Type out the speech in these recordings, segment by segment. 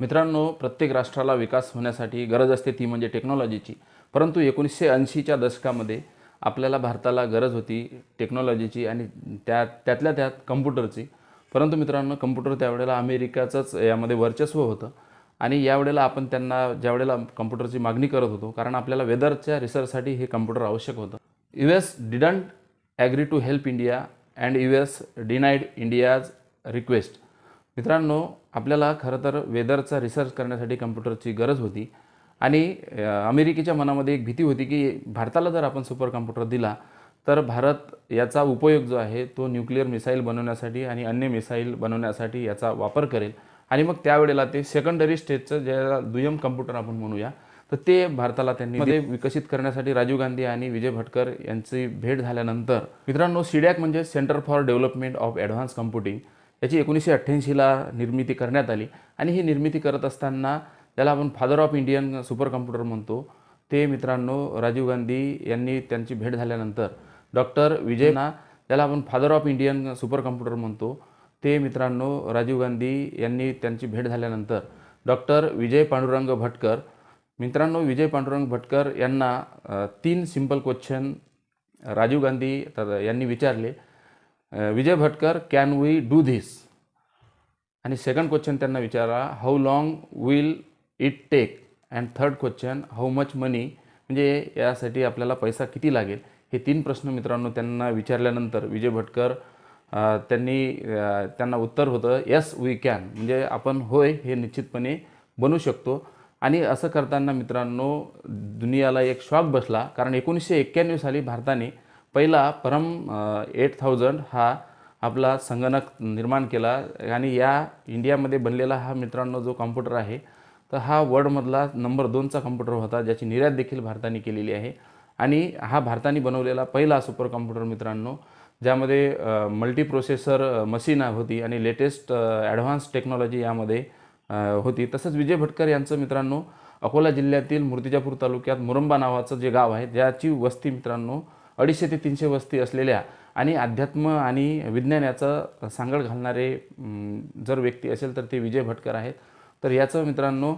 मित्रांनो प्रत्येक राष्ट्राला विकास होण्यासाठी गरज असते ती म्हणजे टेक्नॉलॉजीची परंतु एकोणीसशे ऐंशीच्या दशकामध्ये आपल्याला भारताला गरज होती टेक्नॉलॉजीची आणि त्या त्यातल्या त्यात कम्प्युटरची परंतु मित्रांनो कम्प्युटर त्यावेळेला अमेरिकाचंच यामध्ये वर्चस्व होतं. आणि यावेळेला आपण त्यांना ज्यावेळेला कम्प्युटरची मागणी करत होतो कारण आपल्याला वेदरच्या रिसर्चसाठी हे कम्प्युटर आवश्यक होतं. U S didn't agree to help India and U S denied India's request मित्रांनो आपल्याला खरं तर वेदरचा रिसर्च करण्यासाठी कम्प्युटरची गरज होती. आणि अमेरिकेच्या मनामध्ये एक भीती होती की भारताला जर आपण सुपर कम्प्युटर दिला तर भारत याचा उपयोग जो आहे तो न्यूक्लिअर मिसाईल बनवण्यासाठी आणि अन्य मिसाईल बनवण्यासाठी याचा वापर करेल. आणि मग त्यावेळेला ते सेकंडरी स्टेजचं ज्याला दुय्यम कम्प्युटर आपण म्हणूया तर ते भारताला त्यांनी मध्ये विकसित करण्यासाठी राजीव गांधी आणि विजय भटकर यांची भेट झाल्यानंतर मित्रांनो सिडॅक म्हणजे centre for development of advance computing याची एकोणीसशे अठ्ठ्याऐंशीला निर्मिती करण्यात आली. आणि ही निर्मिती करत असताना त्याला आपण father of Indian super computer म्हणतो ते मित्रांनो राजीव गांधी यांनी त्यांची भेट झाल्यानंतर डॉक्टर विजयना त्याला आपण father of Indian super computer म्हणतो ते मित्रांनो राजीव गांधी यांनी त्यांची भेट झाल्यानंतर डॉक्टर विजय पांडुरंग भटकर मित्रांनो विजय पांडुरंग भटकर यांना तीन सिंपल क्वेश्चन राजीव गांधी तर यांनी विचारले. Vijay Bhatkar can we do this आणि सेकंड क्वेश्चन त्यांना विचारा how long will it take and third question how much money म्हणजे यासाठी आपल्याला पैसा किती लागेल? हे तीन प्रश्न मित्रांनो त्यांना विचारल्यानंतर विजय भटकर त्यांनी त्यांना उत्तर होतं यस वी कॅन म्हणजे आपण होय हे निश्चितपणे बनू शकतो. आणि असं करताना मित्रांनो दुनियाला एक शॉक बसला. कारण एकोणीसशे एक्क्याण्णव साली भारताने पहिला परम एट थाउजंड हा आपला संगणक निर्माण केला आणि या इंडियामध्ये बनलेला हा मित्रांनो जो कॉम्प्युटर आहे तर हा वर्ल्डमधला नंबर दोनचा कॉम्प्युटर होता ज्याची निर्यात देखील भारताने केलेली आहे. आणि हा भारताने बनवलेला पहिला सुपर कॉम्प्युटर मित्रांनो ज्यामध्ये मल्टी प्रोसेसर मशीन होती आणि लेटेस्ट ॲडव्हान्स टेक्नॉलॉजी यामध्ये होती. तसंच विजय भटकर यांचं मित्रांनो अकोला जिल्ह्यातील मूर्तिजापूर तालुक्यात मुरंबा नावाचं जे गाव आहे ज्याची वस्ती मित्रांनो अडीचशे ते तीनशे वस्ती असलेल्या आणि अध्यात्म आणि विज्ञान याचं सांगड घालणारे जर व्यक्ती असेल तर ते विजय भटकर आहेत. तर याचं मित्रांनो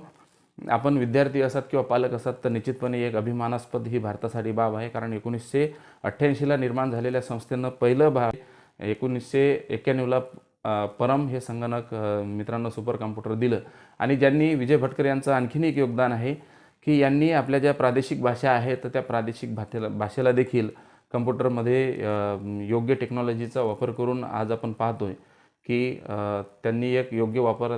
आपण विद्यार्थी असतात किंवा पालक असतात तर निश्चितपणे एक अभिमानास्पद ही भारतासाठी बाब आहे. कारण एकोणीसशे अठ्ठ्याऐंशीला निर्माण झालेल्या संस्थेनं पहिलं भा एकोणीसशे एक्क्याण्णवला परम हे संगणक मित्रांनो सुपर कॉम्प्युटर दिलं. आणि ज्यांनी विजय भटकर यांचं आणखीन एक योगदान आहे की यांनी आपल्या ज्या प्रादेशिक भाषा आहेत तर त्या प्रादेशिक भाषेला भाषेला देखील कम्प्युटरमध्ये योग्य टेक्नॉलॉजीचा वापर करून आज आपण पाहतोय की त्यांनी एक योग्य वापर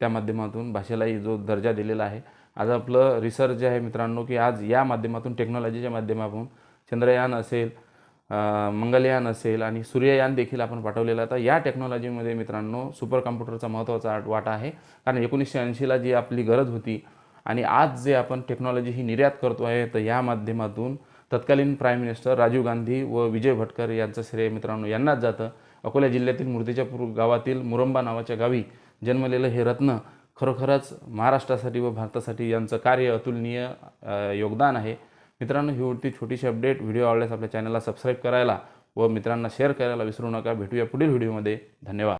त्या माध्यमातून भाषेलाही जो दर्जा दिलेला आहे. आज आपलं रिसर्च जे आहे मित्रांनो की आज या माध्यमातून टेक्नॉलॉजीच्या माध्यमातून चंद्रयान असेल मंगलयान असेल आणि सूर्ययान देखील आपण पाठवलेलं आता तर या टेक्नॉलॉजीमध्ये मित्रांनो सुपर कम्प्युटरचा महत्त्वाचा वाटा आहे. कारण एकोणीसशे ऐंशीला जी आपली गरज होती आणि आज जे आपण टेक्नॉलॉजी ही निर्यात करतो आहे तर या माध्यमातून तत्कालीन प्राईम मिनिस्टर राजीव गांधी व विजय भटकर यांचं श्रेय मित्रांनो यांनाच जातं. अकोला जिल्ह्यातील मूर्तिजापूर गावातील मुरंबा नावाच्या गावी जन्मलेलं हे रत्न खरोखरच महाराष्ट्रासाठी व भारतासाठी यांचं कार्य अतुलनीय योगदान आहे. मित्रांनो ही होती छोटीशी अपडेट. व्हिडिओ आवडल्यास आपल्या चॅनलला सबस्क्राईब करायला व मित्रांना शेअर करायला विसरू नका. भेटूया पुढील व्हिडिओमध्ये. धन्यवाद.